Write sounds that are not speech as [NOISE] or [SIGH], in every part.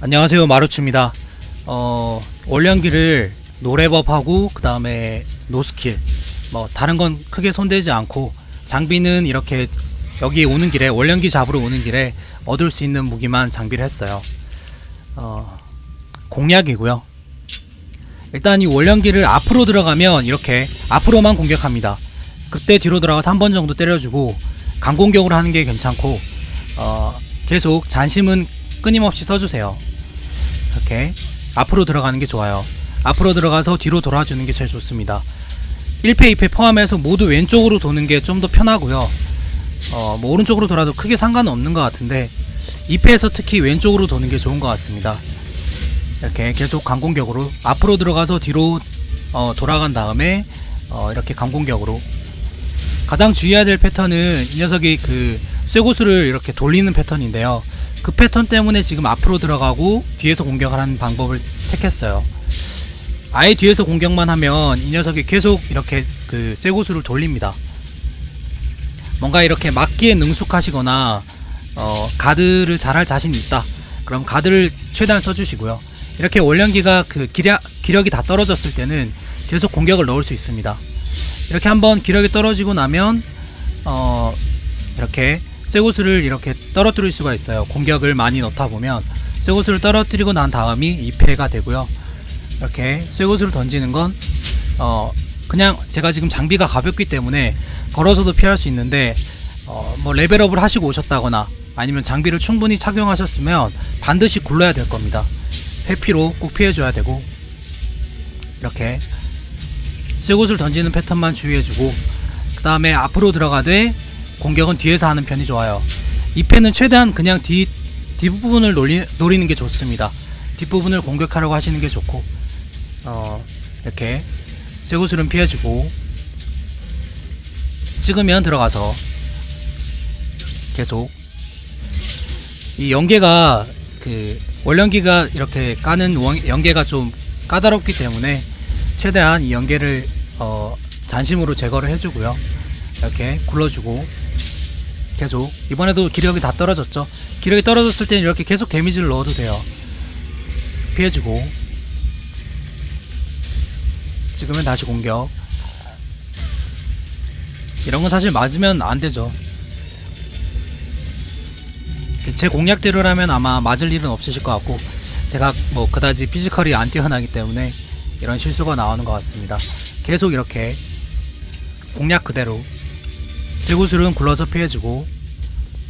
안녕하세요 마루츠입니다. 어 올연기를 노래법하고 그 다음에 노스킬 뭐 다른 건 크게 손대지 않고 장비는 이렇게 여기 오는 길에 올연기 잡으러 오는 길에 얻을 수 있는 무기만 장비를 했어요. 어 공략이고요. 일단 이 올연기를 앞으로 들어가면 이렇게 앞으로만 공격합니다. 그때 뒤로 들어가서 한 번 정도 때려주고 강공격으로 하는 게 괜찮고 어 계속 잔심은 끊임없이 써주세요. 이렇게 앞으로 들어가는 게 좋아요. 앞으로 들어가서 뒤로 돌아주는 게 제일 좋습니다. 1패, 2패 포함해서 모두 왼쪽으로 도는 게 좀 더 편하고요. 어, 뭐 오른쪽으로 돌아도 크게 상관은 없는 것 같은데 2패에서 특히 왼쪽으로 도는 게 좋은 것 같습니다. 이렇게 계속 강공격으로 앞으로 들어가서 뒤로 어, 돌아간 다음에 어, 이렇게 강공격으로 가장 주의해야 될 패턴은 이 녀석이 그 쇠고수를 이렇게 돌리는 패턴인데요. 그 패턴 때문에 지금 앞으로 들어가고 뒤에서 공격을 하는 방법을 택했어요. 아예 뒤에서 공격만 하면 이 녀석이 계속 이렇게 그 쇠고수를 돌립니다. 뭔가 이렇게 막기에 능숙하시거나 어, 가드를 잘할 자신이 있다. 그럼 가드를 최대한 써주시고요. 이렇게 원령기가 그 기력, 기력이 다 떨어졌을 때는 계속 공격을 넣을 수 있습니다. 이렇게 한번 기력이 떨어지고 나면 어, 이렇게 쇠고수를 이렇게 떨어뜨릴 수가 있어요. 공격을 많이 넣다 보면 쇠고수를 떨어뜨리고 난 다음이 2패가 되고요. 이렇게 쇠고수를 던지는 건 어, 그냥 제가 지금 장비가 가볍기 때문에 걸어서도 피할 수 있는데 어, 뭐 레벨업을 하시고 오셨다거나 아니면 장비를 충분히 착용하셨으면 반드시 굴러야 될 겁니다. 회피로 꼭 피해줘야 되고 이렇게 쇠고수를 던지는 패턴만 주의해주고 그 다음에 앞으로 들어가되 공격은 뒤에서 하는 편이 좋아요. 이 패는 최대한 그냥 뒤 뒷부분을 노리, 노리는 게 좋습니다. 뒷부분을 공격하려고 하시는 게 좋고 어, 이렇게 쇠구슬은 피해주고 찍으면 들어가서 계속 이 연계가 그 월연기가 이렇게 까는 원- 연계가 좀 까다롭기 때문에 최대한 이 연계를 어, 잔심으로 제거를 해주고요 이렇게 굴러주고 계속. 이번에도 기력이 다 떨어졌죠. 기력이 떨어졌을 때는 이렇게 계속 데미지를 넣어도 돼요. 피해주고. 찍으면 다시 공격. 이런 건 사실 맞으면 안 되죠. 제 공략대로라면 아마 맞을 일은 없으실 것 같고 제가 뭐 그다지 피지컬이 안 뛰어나기 때문에 이런 실수가 나오는 것 같습니다. 계속 이렇게 공략 그대로 쇠구슬은 굴러서 피해주고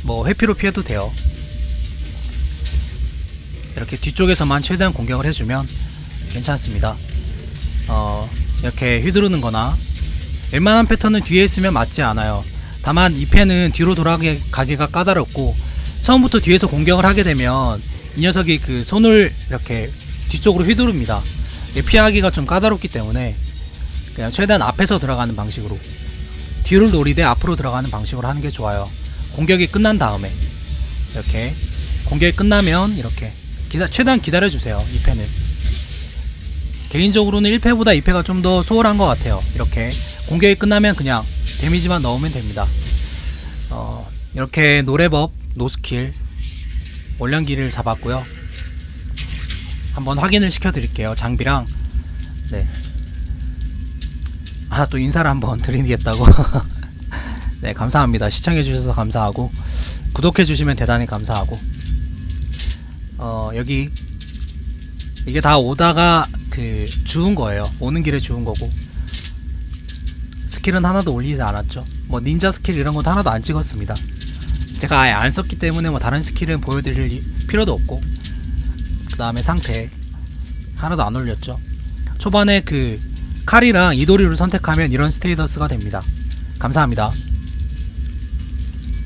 뭐 회피로 피해도 돼요 이렇게 뒤쪽에서만 최대한 공격을 해주면 괜찮습니다 어, 이렇게 휘두르는 거나 웬만한 패턴은 뒤에 있으면 맞지 않아요. 다만 이 패는 뒤로 돌아가기가 까다롭고 처음부터 뒤에서 공격을 하게 되면 이 녀석이 그 손을 이렇게 뒤쪽으로 휘두릅니다. 피하기가 좀 까다롭기 때문에 그냥 최대한 앞에서 들어가는 방식으로 뒤를 노리되 앞으로 들어가는 방식으로 하는 게 좋아요. 공격이 끝난 다음에 이렇게 공격이 끝나면 이렇게 기다, 최대한 기다려 주세요. 이 패는 개인적으로는 1패보다 2패가 좀 더 수월한 것 같아요. 이렇게 공격이 끝나면 그냥 데미지만 넣으면 됩니다. 어, 이렇게 노래법, 노스킬, 원량기를 잡았고요. 한번 확인을 시켜드릴게요. 장비랑 네. 아 또 인사를 한번 드리겠다고. [LAUGHS] 네 감사합니다. 시청해주셔서 감사하고 구독해주시면 대단히 감사하고 어 여기 이게 다 오다가 그 주운 거예요. 오는 길에 주운 거고. 스킬은 하나도 올리지 않았죠. 뭐 닌자 스킬 이런 것도 하나도 안 찍었습니다. 제가 아예 안 썼기 때문에 뭐 다른 스킬은 보여드릴 이- 필요도 없고. 그 다음에 상태 하나도 안 올렸죠. 초반에 그 칼이랑 이도리를 선택하면 이런 스테이더스가 됩니다. 감사합니다.